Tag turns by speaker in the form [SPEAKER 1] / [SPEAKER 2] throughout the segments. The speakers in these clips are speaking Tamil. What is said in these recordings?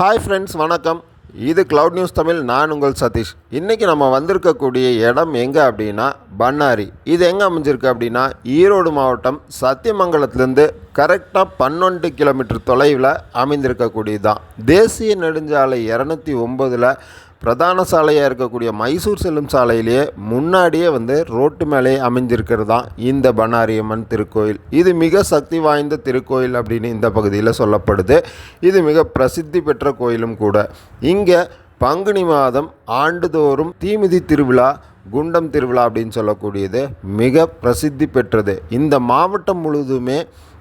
[SPEAKER 1] ஹாய் ஃப்ரெண்ட்ஸ் வணக்கம். இது க்ளவுட் நியூஸ் தமிழ் நான் உங்கள் சதீஷ். இன்றைக்கி நம்ம வந்திருக்கக்கூடிய இடம் எங்கே அப்படின்னா பண்ணாரி. இது எங்கே அமைஞ்சிருக்கு அப்படின்னா ஈரோடு மாவட்டம் சத்தியமங்கலத்துலேருந்து கரெக்டாக பன்னெண்டு கிலோமீட்டர் தொலைவில் அமைந்திருக்கக்கூடியது தான் தேசிய நெடுஞ்சாலை இரநூத்தி ஒம்பதில் பிரதான சாலையாக இருக்கக்கூடிய மைசூர் செல்லும் சாலையிலேயே முன்னாடியே வந்து ரோட்டு மேலே அமைஞ்சிருக்கிறது தான் இந்த பண்ணாரியம்மன் திருக்கோயில். இது மிக சக்தி வாய்ந்த திருக்கோயில் அப்படின்னு இந்த பகுதியில் சொல்லப்படுது. இது மிக பிரசித்தி பெற்ற கோயிலும் கூட. இங்கே பங்குனி மாதம் ஆண்டுதோறும் தீமிதி திருவிழா குண்டம் திருவிழா அப்படின்னு சொல்லக்கூடியது மிக பிரசித்தி பெற்றது. இந்த மாவட்டம் முழுவதுமே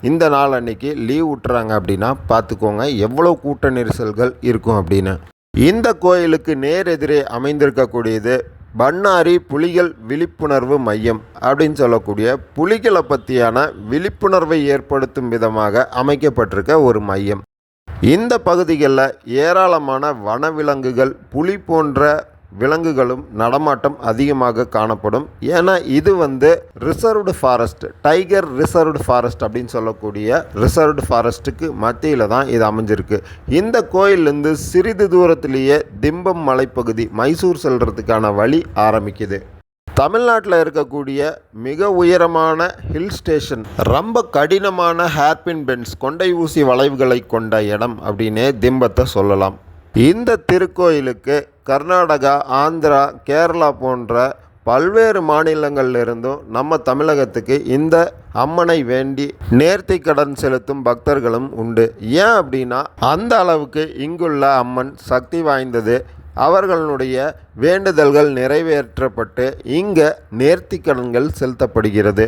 [SPEAKER 1] இந்த நாள் அன்னைக்கு லீவ் விட்டுறாங்க அப்படின்னா பார்த்துக்கோங்க எவ்வளோ கூட்ட நெரிசல்கள் இருக்கும் அப்படின்னு. இந்த கோயிலுக்கு நேர் எதிரே அமைந்திருக்கக்கூடியது பண்ணாரி புலிகள் விழிப்புணர்வு மையம் அப்படின்னு சொல்லக்கூடிய புலிகளை பற்றியான விழிப்புணர்வை ஏற்படுத்தும் விதமாக அமைக்கப்பட்டிருக்க ஒரு மையம். இந்த பகுதிகளில் ஏராளமான வனவிலங்குகள் புலி போன்ற விலங்குகளும் நடமாட்டம் அதிகமாக காணப்படும். ஏன்னா இது வந்து reserved forest tiger reserved forest அப்படின்னு சொல்லக்கூடிய ரிசர்வ்டு ஃபாரஸ்ட்டுக்கு மத்தியில் தான் இது அமைஞ்சிருக்கு. இந்த கோயிலேருந்து சிறிது தூரத்திலேயே திம்பம் மலைப்பகுதி மைசூர் செல்றதுக்கான வழி ஆரம்பிக்குது. தமிழ்நாட்டில் இருக்கக்கூடிய மிக உயரமான ஹில் ஸ்டேஷன் ரொம்ப கடினமான ஹேர்பின் பென்ஸ் கொண்டை ஊசி வளைவுகளை கொண்ட இடம் அப்படின்னே திம்பத்தை சொல்லலாம். இந்த திருக்கோயிலுக்கு கர்நாடகா ஆந்திரா கேரளா போன்ற பல்வேறு மாநிலங்களிலிருந்தும் நம்ம தமிழகத்துக்கு இந்த அம்மனை வேண்டி நேர்த்தி கடன் செலுத்தும் பக்தர்களும் உண்டு. ஏன் அப்படின்னா அந்த அளவுக்கு இங்குள்ள அம்மன் சக்தி வாய்ந்தது அவர்களுடைய வேண்டுதல்கள் நிறைவேற்றப்பட்டு இங்கே நேர்த்திக்கடன்கள் செலுத்தப்படுகிறது.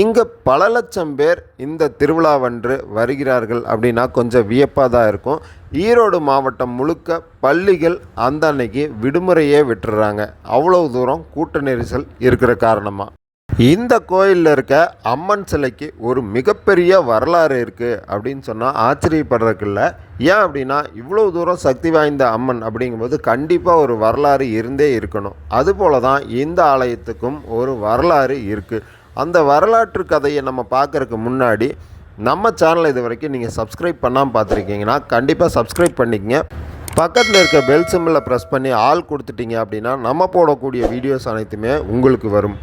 [SPEAKER 1] இங்கே பல லட்சம் பேர் இந்த திருவிழாவன்று வருகிறார்கள் அப்படின்னா கொஞ்சம் வியப்பாக தான் இருக்கும். ஈரோடு மாவட்டம் முழுக்க பள்ளிகள் அந்த அன்னைக்கு விடுமுறையே விட்டுறாங்க. அவ்வளோ தூரம் கூட்ட நெரிசல் இருக்கிற காரணமாக இந்த கோயிலில் இருக்க அம்மன் சிலைக்கு ஒரு மிகப்பெரிய வரலாறு இருக்குது அப்படின்னு சொன்னால் ஆச்சரியப்படுறதுக்கு இல்லை. ஏன் அப்படின்னா இவ்வளோ தூரம் சக்தி வாய்ந்த அம்மன் அப்படிங்கும்போது கண்டிப்பாக ஒரு வரலாறு இருந்தே இருக்கணும். அதுபோல தான் இந்த ஆலயத்துக்கும் ஒரு வரலாறு இருக்குது அந்த வரலாற்று கதையை நம்ம பார்க்கறதுக்கு முன்னாடி நம்ம சேனலை இது வரைக்கும் நீங்கள் சப்ஸ்கிரைப் பண்ணாமல் பார்த்துருக்கீங்கன்னா கண்டிப்பாக சப்ஸ்கிரைப் பண்ணிக்கங்க. பக்கத்தில் இருக்க பெல் சிம்மில் ப்ரெஸ் பண்ணி ஆள் கொடுத்துட்டீங்க அப்படின்னா நம்ம போடக்கூடிய வீடியோஸ் அனைத்துமே உங்களுக்கு வரும்.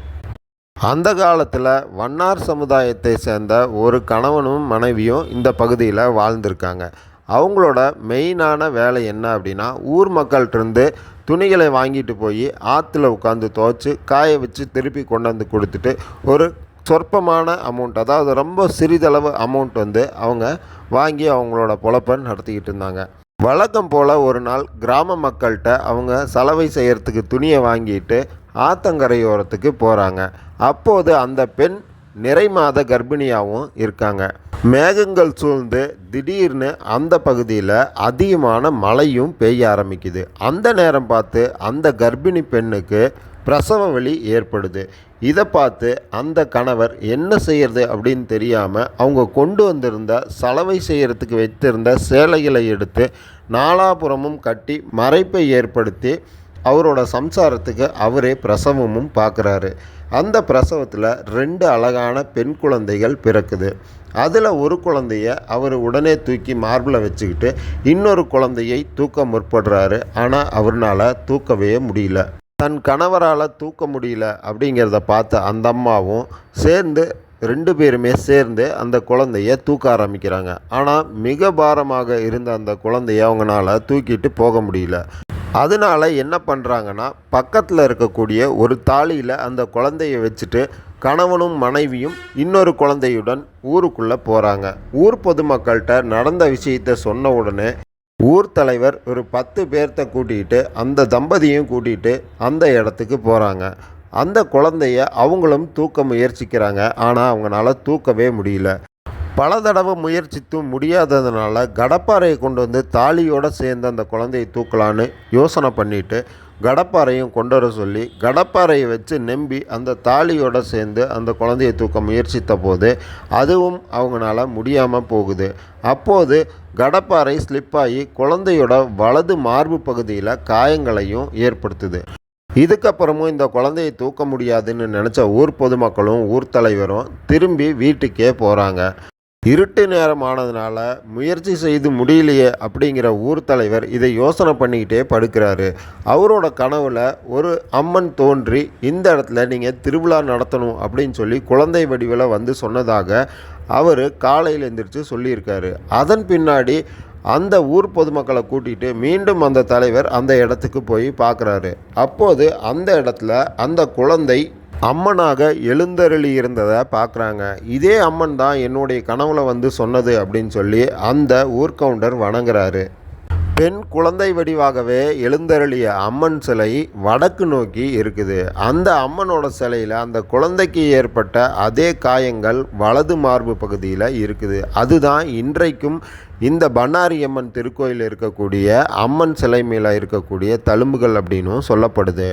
[SPEAKER 1] அந்த காலத்தில் வண்ணார் சமுதாயத்தை சேர்ந்த ஒரு கணவனும் மனைவியும் இந்த பகுதியில் வாழ்ந்திருக்காங்க. அவங்களோட மெயினான வேலை என்ன அப்படின்னா ஊர் மக்கள்கிட்டருந்து துணிகளை வாங்கிட்டு போய் ஆற்றுல உட்காந்து துவைச்சி காய வச்சு திருப்பி கொண்டு வந்து கொடுத்துட்டு ஒரு சொற்பமான அமௌண்ட் அதாவது ரொம்ப சிறிதளவு அமௌண்ட் வந்து அவங்க வாங்கி அவங்களோட பொழப்பை நடத்திக்கிட்டு இருந்தாங்க. வழக்கம் போல் ஒரு நாள் கிராம மக்கள்கிட்ட அவங்க சலவை செய்கிறதுக்கு துணியை வாங்கிட்டு ஆத்தங்கரையோரத்துக்கு போகிறாங்க அப்போது அந்த பெண் நிறை மாத கர்ப்பிணியாகவும் இருக்காங்க. மேகங்கள் சூழ்ந்து திடீர்னு அந்த பகுதியில் அதிகமான மழையும் பெய்ய ஆரம்பிக்குது. அந்த நேரம் பார்த்து அந்த கர்ப்பிணி பெண்ணுக்கு பிரசவ வலி ஏற்படுது. இதை பார்த்து அந்த கணவர் என்ன செய்யறது அப்படின்னு தெரியாமல் அவங்க கொண்டு வந்திருந்த சலவை செய்கிறதுக்கு வைத்திருந்த சேலைகளை எடுத்து நாலாபுறமும் கட்டி மறைப்பை ஏற்படுத்தி அவரோட சம்சாரத்துக்கு அவரே பிரசவமும் பார்க்குறாரு. அந்த பிரசவத்தில் ரெண்டு அழகான பெண் குழந்தைகள் பிறக்குது. அதில் ஒரு குழந்தைய அவர் உடனே தூக்கி மார்பில் வச்சுக்கிட்டு இன்னொரு குழந்தையை தூக்க முற்படுறாரு. ஆனால் அவர்னால் தூக்கவே முடியல. தன் கணவரால் தூக்க முடியல அப்படிங்கிறத பார்த்த அந்த அம்மாவும் சேர்ந்து ரெண்டு பேருமே சேர்ந்து அந்த குழந்தைய தூக்க ஆரம்பிக்கிறாங்க. ஆனால் மிக பாரமாக இருந்த அந்த குழந்தைய அவங்களால தூக்கிட்டு போக முடியல. அதனால என்ன பண்ணுறாங்கன்னா பக்கத்தில் இருக்கக்கூடிய ஒரு தாலியில் அந்த குழந்தைய வச்சுட்டு கணவனும் மனைவியும் இன்னொரு குழந்தையுடன் ஊருக்குள்ளே போகிறாங்க ஊர் பொதுமக்கள்கிட்ட நடந்த விஷயத்தை சொன்ன உடனே ஊர் தலைவர் ஒரு பத்து பேர்த்த கூட்டிகிட்டு அந்த தம்பதியும் கூட்டிகிட்டு அந்த இடத்துக்கு போகிறாங்க அந்த குழந்தைய அவங்களும் தூக்க முயற்சிக்கிறாங்க. ஆனால் அவங்களால தூக்கவே முடியல. பல தடவை முயற்சித்தும் முடியாததுனால கடப்பாறையை கொண்டு வந்து தாலியோடு சேர்ந்து அந்த குழந்தையை தூக்கலான்னு யோசனை பண்ணிவிட்டு கடப்பாறையும் கொண்டு வர சொல்லி கடப்பாறையை வச்சு நம்பி அந்த தாலியோட சேர்ந்து அந்த குழந்தையை தூக்க முயற்சித்த போது அதுவும் அவங்களால முடியாமல் போகுது. அப்போது கடப்பாறை ஸ்லிப்பாகி குழந்தையோட வலது மார்பு பகுதியில் காயங்களையும் ஏற்படுத்துது. இதுக்கப்புறமும் இந்த குழந்தையை தூக்க முடியாதுன்னு நினச்ச ஊர் பொதுமக்களும் ஊர் தலைவரும் திரும்பி வீட்டுக்கே போகிறாங்க இருட்டு நேரம் ஆனதுனால முயற்சி செய்து முடியலையே அப்படிங்கிற ஊர் தலைவர் இதை யோசனை பண்ணிக்கிட்டே படுக்கிறாரு. அவரோட கனவில் ஒரு அம்மன் தோன்றி இந்த இடத்துல நீங்கள் திருவிழா நடத்தணும் அப்படின்னு சொல்லி குழந்தை வடிவில் வந்து சொன்னதாக அவர் காலையில் எந்திரிச்சு சொல்லியிருக்காரு. அதன் பின்னாடி அந்த ஊர் பொதுமக்களை கூட்டிகிட்டு மீண்டும் அந்த தலைவர் அந்த இடத்துக்கு போய் பார்க்குறாரு அப்போது அந்த இடத்துல அந்த குழந்தை அம்மனாக எழுந்தருளி இருந்ததை பார்க்குறாங்க. இதே அம்மன் தான் என்னுடைய கனவுல வந்து சொன்னது அப்படின்னு சொல்லி அந்த ஊர்கவுண்டர் வணங்குறாரு. பெண் குழந்தை வடிவாகவே எழுந்தருளிய அம்மன் சிலை வடக்கு நோக்கி இருக்குது. அந்த அம்மனோட சிலையில் அந்த குழந்தைக்கு ஏற்பட்ட அதே காயங்கள் வலது மார்பு பகுதியில் இருக்குது. அதுதான் இன்றைக்கும் இந்த பண்ணாரி அம்மன் திருக்கோயில் இருக்கக்கூடிய அம்மன் சிலை மேலே இருக்கக்கூடிய தழும்புகள் அப்படின்னும் சொல்லப்படுது.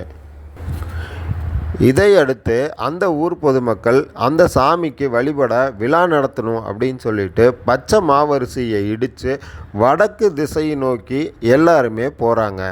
[SPEAKER 1] இதையடுத்து அந்த ஊர் பொதுமக்கள் அந்த சாமிக்கு வழிபட விழா நடத்தணும் அப்படின்னு சொல்லிட்டு பச்சை மாவரிசையை இடித்து வடக்கு திசையை நோக்கி எல்லாருமே போகிறாங்க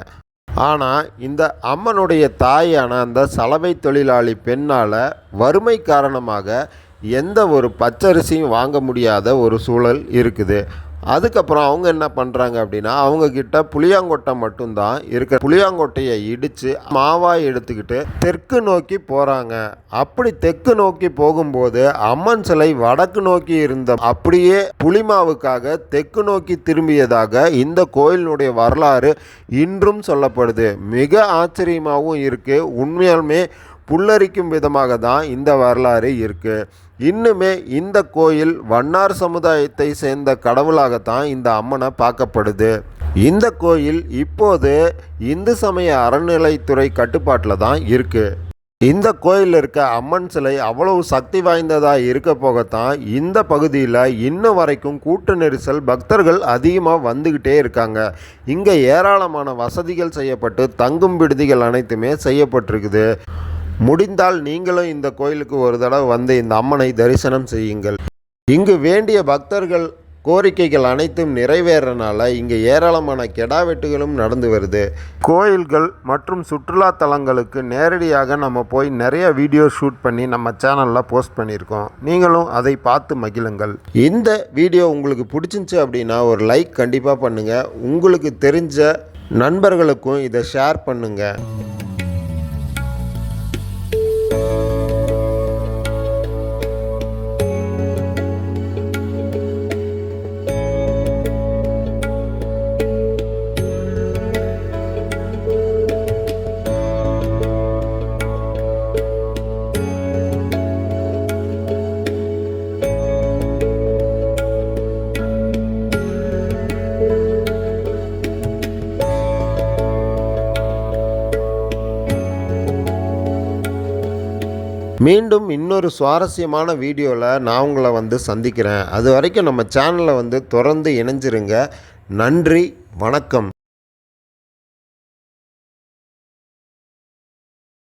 [SPEAKER 1] ஆனால் இந்த அம்மனுடைய தாயான அந்த சலவை தொழிலாளி பெண்ணால் வறுமை காரணமாக எந்த ஒரு பச்சரிசியும் வாங்க முடியாத ஒரு சூழல் இருக்குது. அதுக்கப்புறம் அவங்க என்ன பண்ணுறாங்க அப்படின்னா அவங்கக்கிட்ட புளியாங்கொட்டை மட்டும்தான் இருக்கிற புளியாங்கொட்டையை இடித்து மாவாய் எடுத்துக்கிட்டு தெற்கு நோக்கி போகிறாங்க அப்படி தெற்கு நோக்கி போகும்போது அம்மன் சிலை வடக்கு நோக்கி இருந்த அப்படியே புளிமாவுக்காக தெற்கு நோக்கி திரும்பியதாக இந்த கோயிலினுடைய வரலாறு இன்றும் சொல்லப்படுது. மிக ஆச்சரியமாகவும் இருக்குது உண்மையாலுமே புல்லரிக்கும் விதமாக தான் இந்த வரலாறு இருக்குது இன்னுமே இந்த கோயில் வண்ணார் சமுதாயத்தை சேர்ந்த கடவுளாகத்தான் இந்த அம்மனை பார்க்கப்படுது. இந்த கோயில் இப்போது இந்து சமய அறநிலைத்துறை கட்டுப்பாட்டில் தான் இருக்குது இந்த கோயிலில் இருக்க அம்மன் சிலை அவ்வளவு சக்தி வாய்ந்ததாக இருக்க போகத்தான் இந்த பகுதியில் இன்ன வரைக்கும் கூட்ட நெரிசல் பக்தர்கள் அதிகமாக வந்துக்கிட்டே இருக்காங்க. இங்கே ஏராளமான வசதிகள் செய்யப்பட்டு தங்கும் விடுதிகள் அனைத்துமே செய்யப்பட்டிருக்குது. முடிந்தால் நீங்களும் இந்த கோயிலுக்கு ஒரு தடவை வந்து இந்த அம்மனை தரிசனம் செய்யுங்கள். இங்கு வேண்டிய பக்தர்கள் கோரிக்கைகள் அனைத்தும் நிறைவேறனால இங்கே ஏராளமான கெடா வெட்டுகளும் நடந்து வருது. கோயில்கள் மற்றும் சுற்றுலா தலங்களுக்கு நேரடியாக நம்ம போய் நிறைய வீடியோ ஷூட் பண்ணி நம்ம சேனலில் போஸ்ட் பண்ணியிருக்கோம். நீங்களும் அதை பார்த்து மகிழுங்கள். இந்த வீடியோ உங்களுக்கு பிடிச்சிருந்துச்சு அப்படின்னா ஒரு லைக் கண்டிப்பாக பண்ணுங்கள் உங்களுக்கு தெரிஞ்ச நண்பர்களுக்கும் இதை ஷேர் பண்ணுங்கள் Thank you. மீண்டும் இன்னொரு சுவாரஸ்யமான வீடியோவில் நான் உங்களை வந்து சந்திக்கிறேன். அது வரைக்கும் நம்ம சேனலை வந்து தொடர்ந்து இணைஞ்சிருங்க. நன்றி வணக்கம்.